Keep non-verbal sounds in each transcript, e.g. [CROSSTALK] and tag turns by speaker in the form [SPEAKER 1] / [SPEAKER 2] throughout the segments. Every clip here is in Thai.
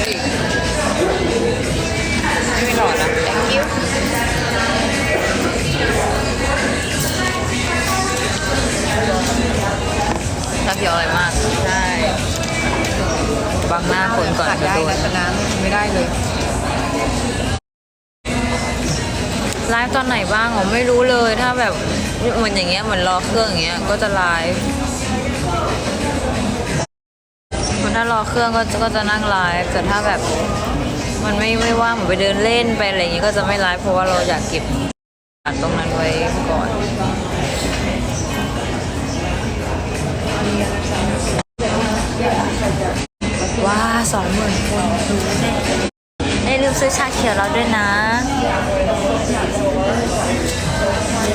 [SPEAKER 1] ไม่มีหลอดนะ
[SPEAKER 2] thank you
[SPEAKER 1] ชาเขียวอร่อยมาก
[SPEAKER 2] ใช่
[SPEAKER 1] บังหน้าคนก่อน
[SPEAKER 2] ขาด
[SPEAKER 1] จะ
[SPEAKER 2] ได้
[SPEAKER 1] โดน
[SPEAKER 2] นะแต่น้ำไม่ได้เลย
[SPEAKER 1] ไลฟ์ตอนไหนบ้างผมไม่รู้เลยถ้าแบบเหมือนอย่างเงี้ยเหมือนรอเครื่องอย่างเงี้ยก็จะไลฟ์ ถ้ารอเครื่องก็จะก็จะนั่งไลฟ์แต่ถ้าแบบมันไม่ไม่ว่างเหมือนไปเดินเล่นไปอะไรอย่างงี้ก็จะไม่ไลฟ์เพราะว่าเราอยากเก็บตรงนั้นไว้ก่อนว้าสองหมื่นคนดูได้ลืมซื้อชาเขียวเราด้วยนะ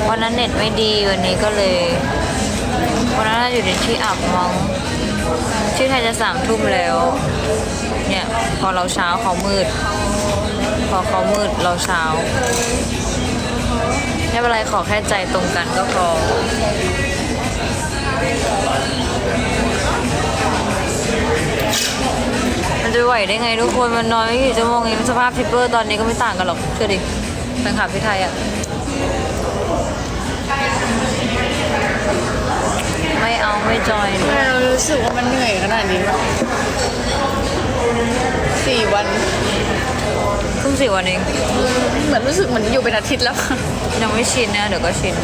[SPEAKER 1] วันนั้นเน็ตไม่ดีวันนี้ก็เลย วันนั้นเราอยู่ในที่อับมอง ที่ไทยจะสามทุ่มแล้ว เนี่ย พอเราเช้าเขามืด พอเขามืดเราเช้า ไม่เป็นไรขอแค่ใจตรงกันก็พอมันจะไหวได้ไงทุกคนมันนอนไม่กี่ชั่วโมงเองสภาพทิปเปอร์ตอนนี้ก็ไม่ต่างกันหรอกเชื่อดิแฟนคลับพี่ไทยอะ ไม่เอาไม่จอย
[SPEAKER 2] ทำไมเรารู้สึกว่ามันเหนื่อยขนาดนี้วะสี่วัน
[SPEAKER 1] เพิ่งสี่วันเอง
[SPEAKER 2] เหมือนรู้สึกเหมือนอยู่เป็นอาทิตย์แล้ว
[SPEAKER 1] ยังไม่ชินนะเดี๋ยวก็ชิน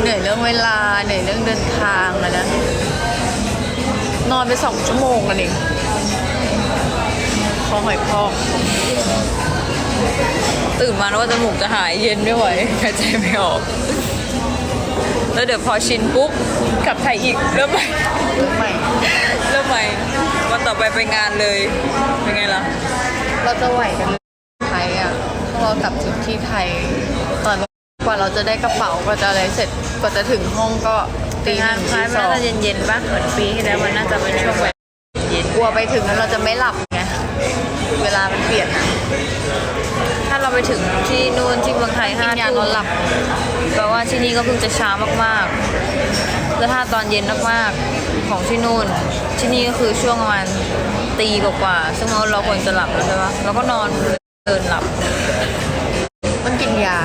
[SPEAKER 2] เหนื่อยเรื่องเวลาเหนื่อยเรื่องเดินทางอะนะนอนไปสองชั่วโมงกันเองคอหอยพอก
[SPEAKER 1] ตื่นมาแล้วว่าจมูกจะหายเย็นไม่ไหวหายใจไม่ออก แล้วเดี๋ยวพอชินปุ๊บกลับไทยอีกเริ่มใหม่
[SPEAKER 2] เรื่องใหม่
[SPEAKER 1] เริ่มใหม่วันต่อไปไปงานเลยเป็นไงล่ะ
[SPEAKER 2] เราจะไหวกันไทยอะพอเรากลับถึงที่ไทยตอนกว่าเราจะได้กระเป๋ากว่าจะอะไรเสร็จกว่าจะถึงห้องก็ตีห
[SPEAKER 1] งา
[SPEAKER 2] นึ่
[SPEAKER 1] น
[SPEAKER 2] ง
[SPEAKER 1] คล้าย
[SPEAKER 2] ตี
[SPEAKER 1] มัน
[SPEAKER 2] สอง
[SPEAKER 1] น่าจะเย็นๆป่ะเหมือนปีที่แล้วมันน่าจะเป็นช่วงแบบเย็น
[SPEAKER 2] กลัวไปถึงแล้วเราจะไม่หลับไง เวลามันเปลี่ยนอะ
[SPEAKER 1] ถ้าเราไปถึงที่นู่นที่เมืองไทยห้า
[SPEAKER 2] กินยา
[SPEAKER 1] ทุ่
[SPEAKER 2] นอนหลับ
[SPEAKER 1] แปลว่าที่นี่ก็เพิ่งจะเช้ามากๆ แล้วถ้าตอนเย็นมากๆของที่นู่น ที่นี่ก็คือช่วงประมาณตีกว่าๆซึ่งเราเราควรจะหลับแล้วใช่ปะเราก็นอนเดินหลับ
[SPEAKER 2] มันกินยา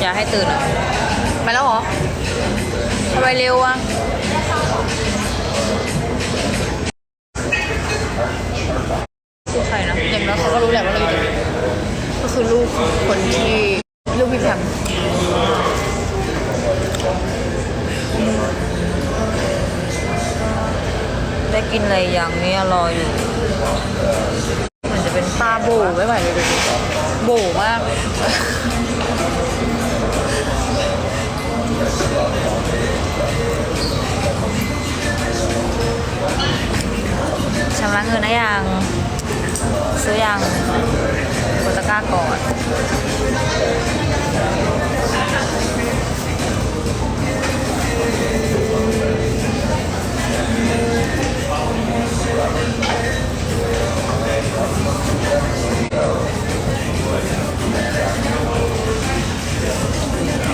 [SPEAKER 1] อย่าให้ตื่นอะ
[SPEAKER 2] ไปแล้วเหรอ
[SPEAKER 1] ทำไมเร็ววะ ครนะ
[SPEAKER 2] อย่างน้อยเขาก็รู้แหละว่าเราอยู่ตรงนี้ก็คือลูกคนที่ลูกพี่แพม
[SPEAKER 1] ได้กินอะไรอย่างเนี้ยรออยู่มันจะเป็น
[SPEAKER 2] ตาโบไม่ไหวเลยดูดิโบมาก
[SPEAKER 1] ชำระเงินนะยัง ซื้อยังกดตะกร้าก่อน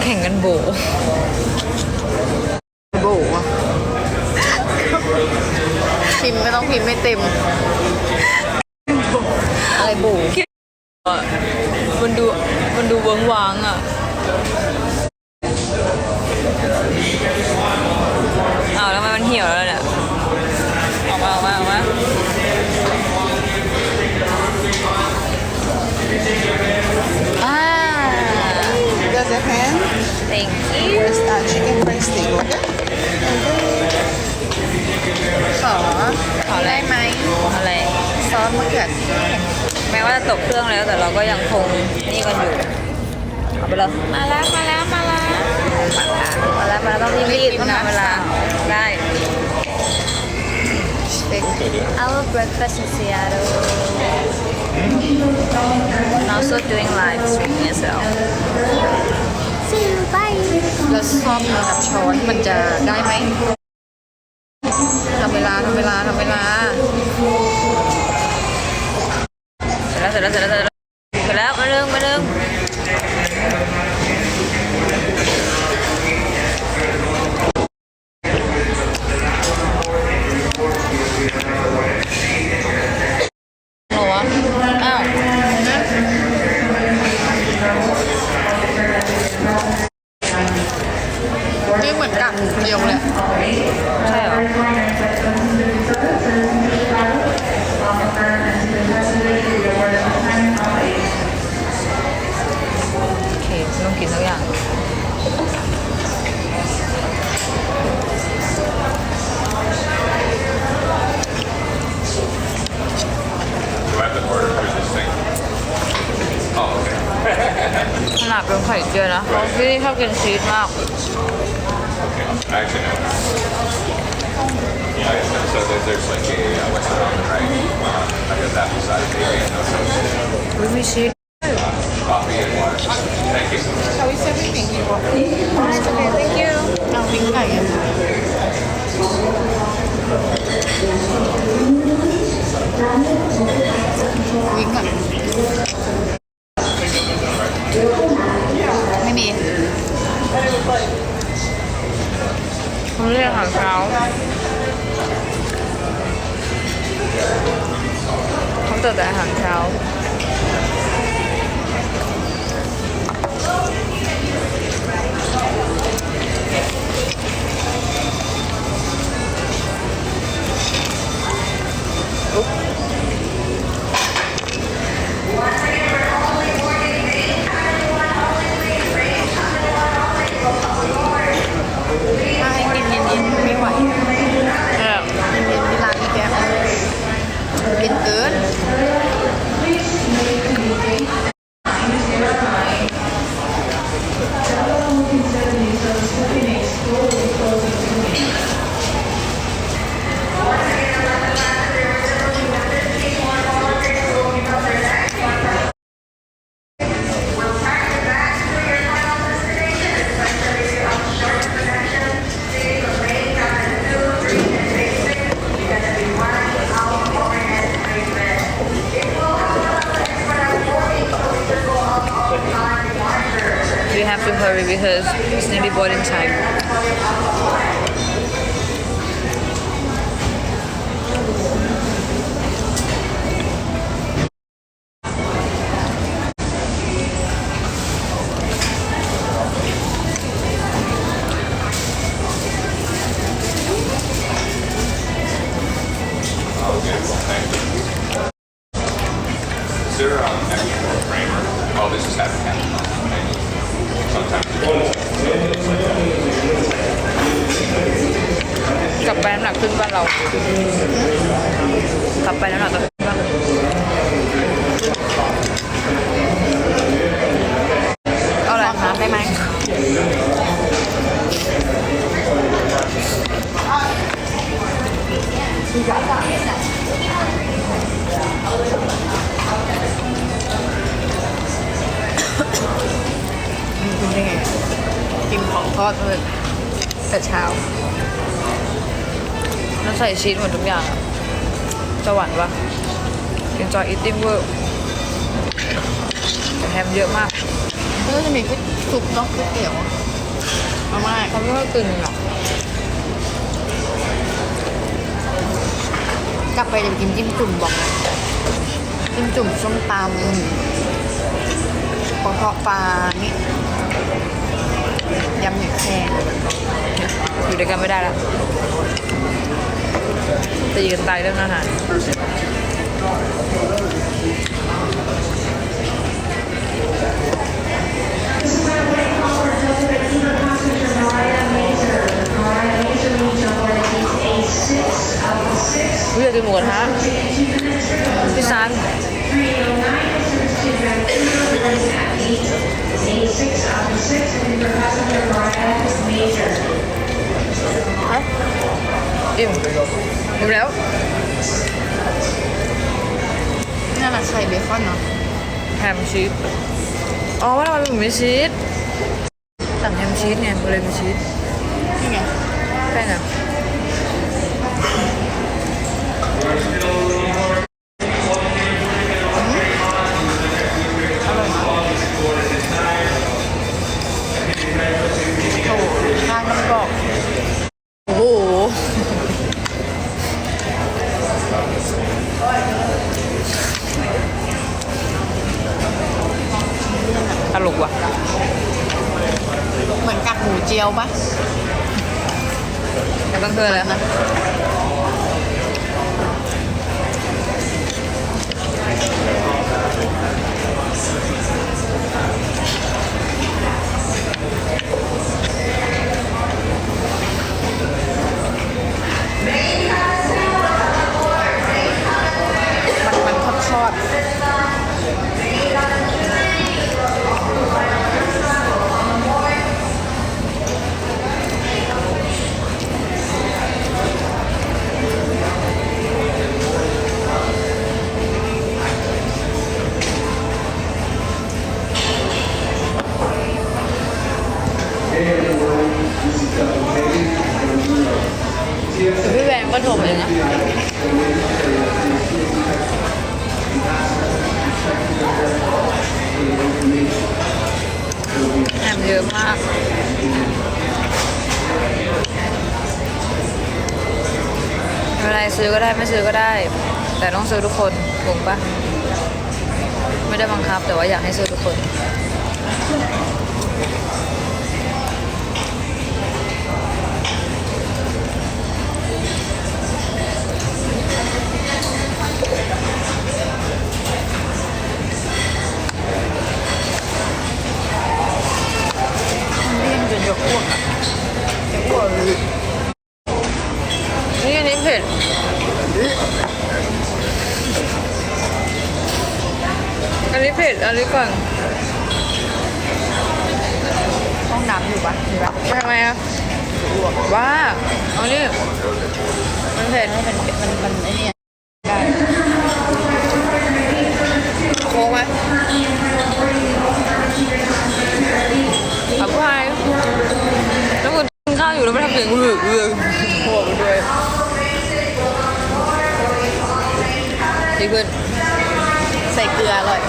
[SPEAKER 1] แข่งกันโบ
[SPEAKER 2] โบอะพิมพ์ไม่ต้องพิมพ์ไม่เต็ม อะไรโบ
[SPEAKER 1] มันดูมันดูเวิ้งว้างอะอ้าวแล้วทำไมมันเหี่ยวแล้วเนี่ยออกมาออกมาออกมาอ่า
[SPEAKER 3] Does it hand?
[SPEAKER 1] thank you
[SPEAKER 3] It's uh, chicken breast steak, okay?
[SPEAKER 2] ขอ
[SPEAKER 1] ขออะไร
[SPEAKER 2] ได้ไหม
[SPEAKER 1] อะไร
[SPEAKER 2] ซอสมะเขือเทศ
[SPEAKER 1] แม้ว่าจะตกเครื่องแล้วแต่เราก็ยังคงนี่กันอยู่เอาไปเลยมาแล้วมาแล้วมาแล้วมาแล้วมาแล้วต้องรีบๆต้องทำเวลาได้ Our breakfast in Seattle. And also doing live streaming as well. See you, bye.
[SPEAKER 2] แล้วซ่อมกับช้อนมันจะได้ไหมทำเวลาทำเวลาทำเวลา
[SPEAKER 1] ร็จแล้วเสร็จแล้วเสร็จแล้วเร็จแล้มาเรื่องมาเรื่องนี่เหมือนกันเดี
[SPEAKER 2] ยวเลย
[SPEAKER 1] ใช่หรอ งนะเขาที่นี่ชอบกินชีสมาก
[SPEAKER 4] Actually, no. Yeah, so there- there's like a, uh, what's it on the right? Uh, I got that beside me, and no soda,
[SPEAKER 1] อุ๊ยมีชีส
[SPEAKER 4] coffee and water. Thank you.
[SPEAKER 3] How is everything? You want?
[SPEAKER 1] Okay thank you
[SPEAKER 2] เอาปิ้งไก่อะวิ่งก่อน ไม่มี
[SPEAKER 1] มันเรียกอาหารเช้าเขาเติมแต่อาหารเช้า
[SPEAKER 4] 'Is there um, extra more creamer? Oh, this is half a can. Sometimes.
[SPEAKER 1] กลับไปน้ำหนักขึ้นบ้านเรา กลับไปน้ำหนักจะขึ้นบ้านเอาอะไรคะได้ไหม
[SPEAKER 2] คุณ กินของทอดเลยแต่เช้า
[SPEAKER 1] แล้วใส่ชีสหมดทุกอย่างอะจะหวานปะ enjoy eating เวอร์แต่แฮมเยอะมาก
[SPEAKER 2] แล้วก็จะมีก๋วยซุปเนาะก๋วยเตี๋ยวมาม่า
[SPEAKER 1] เขาไม่ค่อยกินหรอก
[SPEAKER 2] กลับไปจะกินจิ้มจุ่มบอกเลยจิ้มจุ่มส้มตำกระเพาะปลานี่ ยำหมึกแค่
[SPEAKER 1] อยู่ด้วยกันไม่ได้แล้วจะยืนตายเรื่องอาหาร
[SPEAKER 2] ท
[SPEAKER 1] ซื้อก็ได้ไม่ซื้อก็ได้ แต่ต้องซื้อทุกคนถูกปะไม่ได้บังคับแต่ว่าอยากให้ซื้อทุกคน
[SPEAKER 2] เลี่ยงจนจะอ้วกจะอ้วก
[SPEAKER 1] ผ็ดอันนี้ก่อน
[SPEAKER 2] ห้องน้ำอยู่ปะมีปะ
[SPEAKER 1] ทำไมอะว้าเอานี่มันเผ็ด
[SPEAKER 2] ให้มันมันมันไอ้เนี่ยได้
[SPEAKER 1] โค้งไหมขับพายแล้วคุณกินข้าวอยู่แล้วไม่ทำเสียงอื้ออื้อ
[SPEAKER 2] หัวไปด้วย
[SPEAKER 1] ดีขึ้น
[SPEAKER 2] ใส่เกลืออร่อย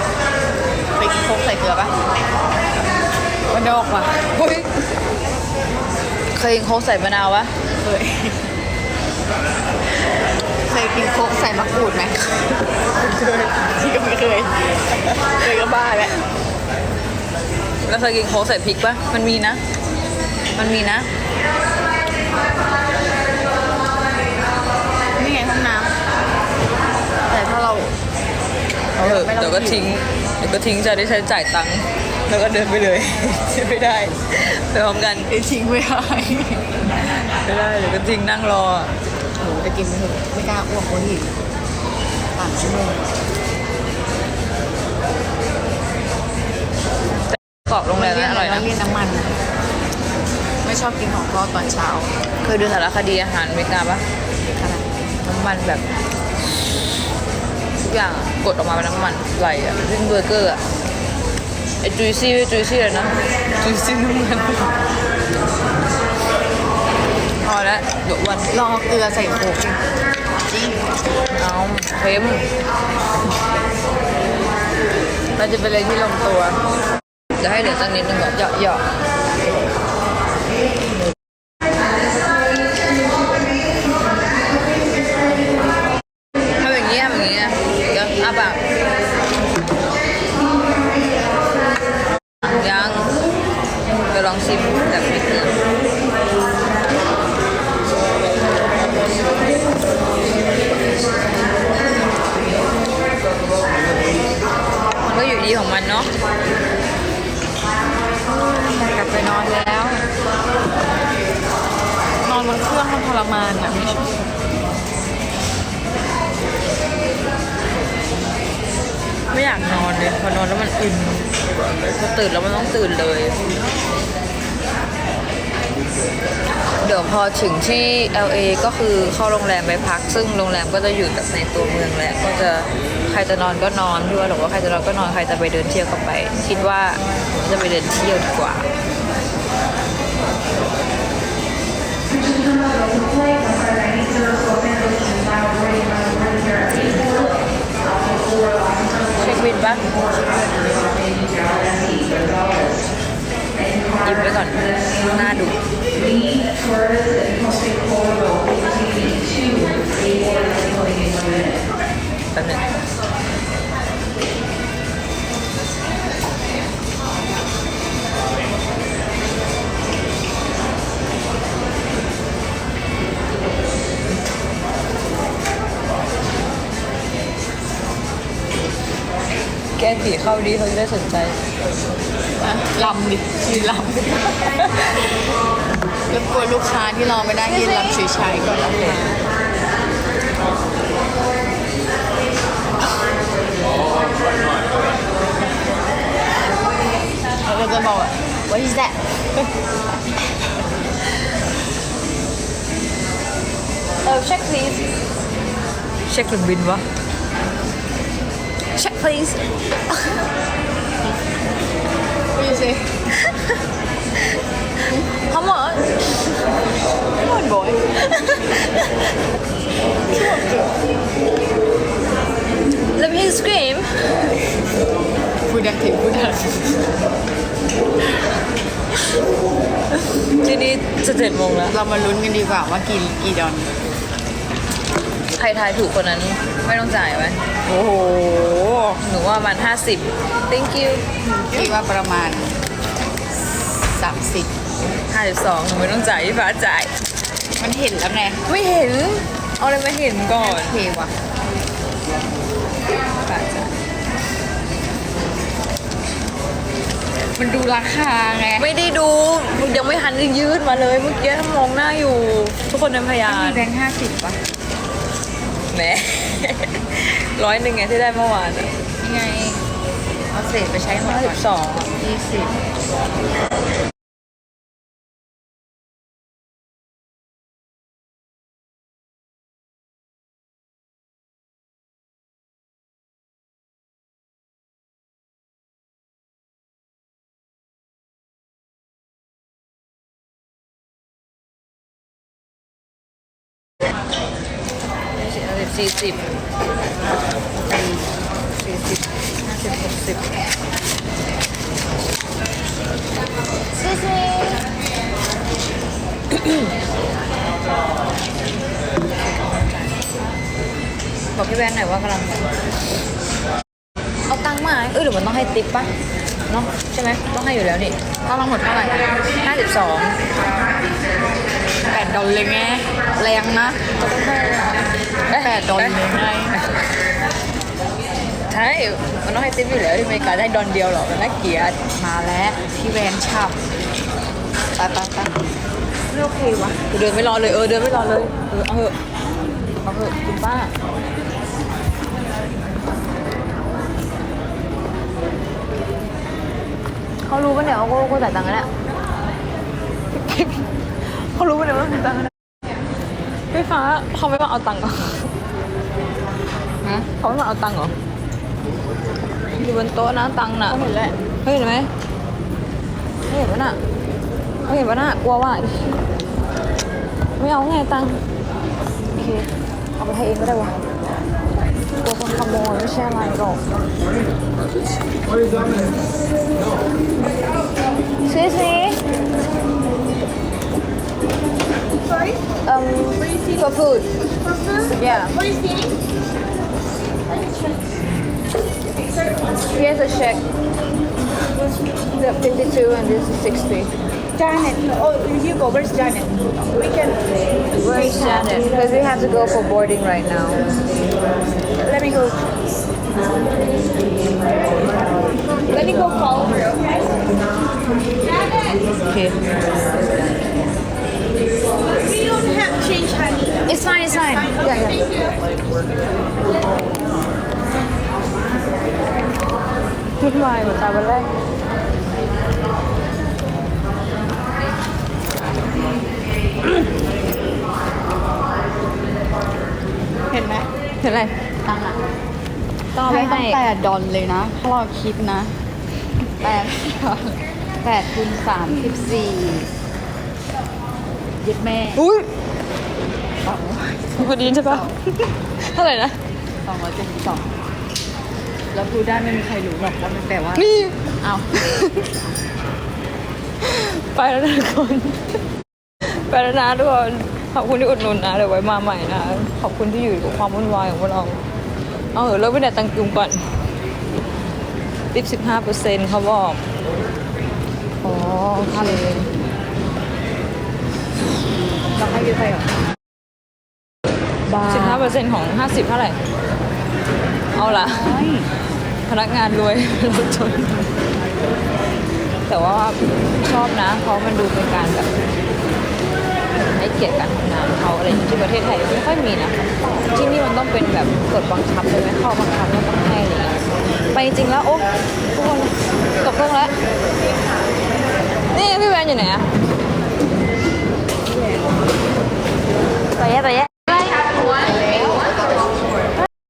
[SPEAKER 2] อกว่ะ
[SPEAKER 1] เฮ้ยเคยกินโค้กใส่มะนาวปะ
[SPEAKER 2] เคย เคยกินโค้กใส่มะกรูดไหมเคยที่ก็ไม่เคย เคยก็บ้าแหละ
[SPEAKER 1] แล้วเคยกินโค้กใส่พริกปะมันมีนะ มันมีนะ
[SPEAKER 2] นี่ไงห้องน้ำแต่ถ้าเรา
[SPEAKER 1] เอาเถอะ
[SPEAKER 2] ไม่ต้อง
[SPEAKER 1] เดี๋ยวก็ทิ้ง เดี๋ยวก็ทิ้งจะได้ใช้จ่ายตังค์ แล้วก็เดินไปเลย ไม่ได้ไปพร้อมกัน
[SPEAKER 2] ไอ้ทิ้งไม่ได้
[SPEAKER 1] ไม่ได้เดี๋ยวก็ทิ้งนั่งรอ
[SPEAKER 2] โหจะกินไปเถอะไม่กล้าอ้วกคนอีกสามชั่วโมง
[SPEAKER 1] กรอบโรงแรมนั้นอร่อยนะ
[SPEAKER 2] เลี่ยนน้ำมัน ไม่ชอบกินของทอดตอนเช้า
[SPEAKER 1] เคยดูสารคดีอาหารอเมริกาปะ
[SPEAKER 2] น้ำ
[SPEAKER 1] มันแบบทุกอย่างกดออกมาเป็นน้ำมันไหลอะเรื่องเบอร์เกอร์อะ ไอจุยซี่จุยซี่เลยนะ จุยซี่น้ำมันพอแล้วเดี๋ยววัน
[SPEAKER 2] ลองเอาเกลือใส่โขกจริง
[SPEAKER 1] เอาเค็มเราจะเป็นอะไรที่ลงตัว จะให้เหลือสักนิดนึงเหรอเหยาะ เค
[SPEAKER 2] รื่องมันทรมานอะไม่ชอบ
[SPEAKER 1] ไม่อยากนอนเลยพอนอนแล้วมันอึนพอตื่นแล้วมันต้องตื่นเลย เดี๋ยวพอถึงที่ LA ก็คือเข้าโรงแรมไปพัก ซึ่งโรงแรมก็จะอยู่แบบในตัวเมืองแหละก็จะใครจะนอนก็นอนพี่ว่าหรือว่าใครจะนอนก็นอนใครจะไปเดินเที่ยวก็ไป คิดว่าจะไปเดินเที่ยวดีกว่า เช็คบินปะยิ้มไว้ก่อนหน้าดู แป๊บหนึง แก้ผีเข้าดีเขาจะได้สนใจ
[SPEAKER 2] อะลำดิยืนลำรบกวนลูกค้าที่รอไม่ได้ยืนลำเฉยๆก่อนนะคะเขาก็จะบอกว่า what is that
[SPEAKER 1] เออ check please เช็คถึงบินวะ
[SPEAKER 2] check please what you say [LAUGHS]
[SPEAKER 1] How much
[SPEAKER 2] on boy
[SPEAKER 1] Let me scream
[SPEAKER 2] พูดดังถึงพูดดัง
[SPEAKER 1] ทีนี้จะเจ็ดโมงแล้ว
[SPEAKER 2] เรามาลุ้นกันดีกว่าว่ากี่กี่ดอน
[SPEAKER 1] ใครทายถูกคนนั้นไม่ต้องจ่ายไหม
[SPEAKER 2] โอ้โห
[SPEAKER 1] หนูว่าประมันห้าสิบ thank you
[SPEAKER 2] คิดว่าประมาณ 30
[SPEAKER 1] ห้าสิบสองหนูไม่ต้องจ่ายพี่ฟ้าจ่าย
[SPEAKER 2] มันเห็นแล้วไง
[SPEAKER 1] ไม่เห็น เอาอะไรมาเห็นก่อน
[SPEAKER 2] โอเคว่ะ
[SPEAKER 1] ฟ้าจ่าย
[SPEAKER 2] มันดูราคาไง
[SPEAKER 1] ไม่ได้ดูยังไม่หันยืดมาเลยเมื่อกี้มองหน้าอยู่ ทุกคนเป็นพยา
[SPEAKER 2] มี
[SPEAKER 1] น
[SPEAKER 2] แบงค์ห้าสิบป่ะ
[SPEAKER 1] แหม ร้อยหนึ่งไงที่ได้เมื่อวาน
[SPEAKER 2] ยังไง เอาเศษไปใช้หมด
[SPEAKER 1] ห้าสิ
[SPEAKER 2] ก่อน
[SPEAKER 1] บสอง
[SPEAKER 2] ยี่สิบ
[SPEAKER 1] สี่สิบสี่สิบห้าสิบหกสิบบอกพี่แวนหน่อยว่ากำลังเอาตังค์มาเออหรือมันต้องให้ติปปะเนาะใช่ไหมต้องให้อยู่แล้วนี่
[SPEAKER 2] ถ้าเราหมดเท่าไหร่
[SPEAKER 1] ห้าสิบสอง
[SPEAKER 2] แปดดอลเลยไงแรงนะแปดดอลเลยไง
[SPEAKER 1] ใช่มันต้องให้ติปอยู่แล้วที่อเมริกาได้ดอนเดียวหรอกมันน่าเกลียด
[SPEAKER 2] มาแล้วพี่แวนฉับไปไปไปไม่โอเควะ
[SPEAKER 1] กูเดินไม่รอเลยเออเดินไม่รอเลยเออเอาเถอะเอาเถอะคุณป้าเขารู้ปะเนี่ยว่ากูกูจ่ายตังค์กันเนี่ย เขารู้ปะเนี่ยว่ากูจ่ายตังค์กันเนี่ยพี่ฟ้าเขาไม่มาเอาตังค์เหรอ
[SPEAKER 2] ฮะ
[SPEAKER 1] เขาไม่มาเอาตังค์เหรออยู่บนโต๊ะนะตังค์น่ะ
[SPEAKER 2] ก็เห็นแหละ
[SPEAKER 1] เฮ้ยเห็นไหมเฮ้ยเห็นปะน่ะเฮ้ยเห็นปะน่ะกลัวว่าไม่เอาไงตังค์โอเคเอาไปให้เองก็ได้วะกลัวคนขโมยไม่ใช่อะไรหรอก Excuse me.
[SPEAKER 5] Sorry?
[SPEAKER 1] Um, for food.
[SPEAKER 5] For food?
[SPEAKER 1] Yeah.
[SPEAKER 5] What is the
[SPEAKER 1] Here's a check. The 52 and this is 60.
[SPEAKER 5] Janet. Oh, you go. Where's Janet? We can.
[SPEAKER 1] Where's Janet? Because we have to go for boarding right now.
[SPEAKER 5] Let me go. Let me go follow her.
[SPEAKER 1] Okay.
[SPEAKER 5] Don't have change, honey.
[SPEAKER 1] It's fine, it's fine. Yeah, yeah. วุ่นวายเหมือนตาวันแรก
[SPEAKER 2] เห็นไหม
[SPEAKER 1] เห็นอะไร
[SPEAKER 2] ตังค์อะ
[SPEAKER 1] ต้องเอาไป
[SPEAKER 2] ให้
[SPEAKER 1] ให้
[SPEAKER 2] ตั้งแปดดอลเลยนะ ถ้าเราคิดนะแปดแปดคูณสามสิบสี่ยึดแม่
[SPEAKER 1] อุ้ย
[SPEAKER 2] สอง
[SPEAKER 1] พอดีใช่ปะเท่าไหร่นะ
[SPEAKER 2] สองร้อยเจ็ดสิบสองแล้วพูดได้ไม่มีใครรู้หรอกว่ามันแปลว่า
[SPEAKER 1] นี่
[SPEAKER 2] เอา
[SPEAKER 1] ไปแล้วนะทุกคนไปแล้วนะทุกคน ขอบคุณที่อุดหนุนนะ เดี๋ยวไว้มาใหม่นะ ขอบคุณที่อยู่กับความวุ่นวายของพวกเรา เอาเหอะเลิกไปแต่ตังกุมก่อนติปสิบห้าเปอร์เซ็นต์เขาบอก อ๋อค่าเลย
[SPEAKER 2] เราให้ยืดไปเหรอ บ้า
[SPEAKER 1] สิบห้าเปอร์เซ็นต์ของห้าสิบเท่าไหร่ เอาละ
[SPEAKER 2] ไม่
[SPEAKER 1] พนักงานรวยเราจน แต่ว่าชอบนะ เพราะมันดูเป็นการแบบให้เกียรติการทำงานเขาอะไรอย่างเงี้ยที่ประเทศไทยไม่ค่อยมีนะ ที่นี่มันต้องเป็นแบบกฎบังคับเลยไหมข้อบังคับแล้วต้องให้อะไรอย่างเงี้ยไปจริงๆแล้วโอ้ทุกคนตกเครื่องแล้ว นี่พี่แวนอยู่ไหนอะไปแย่ไปแย่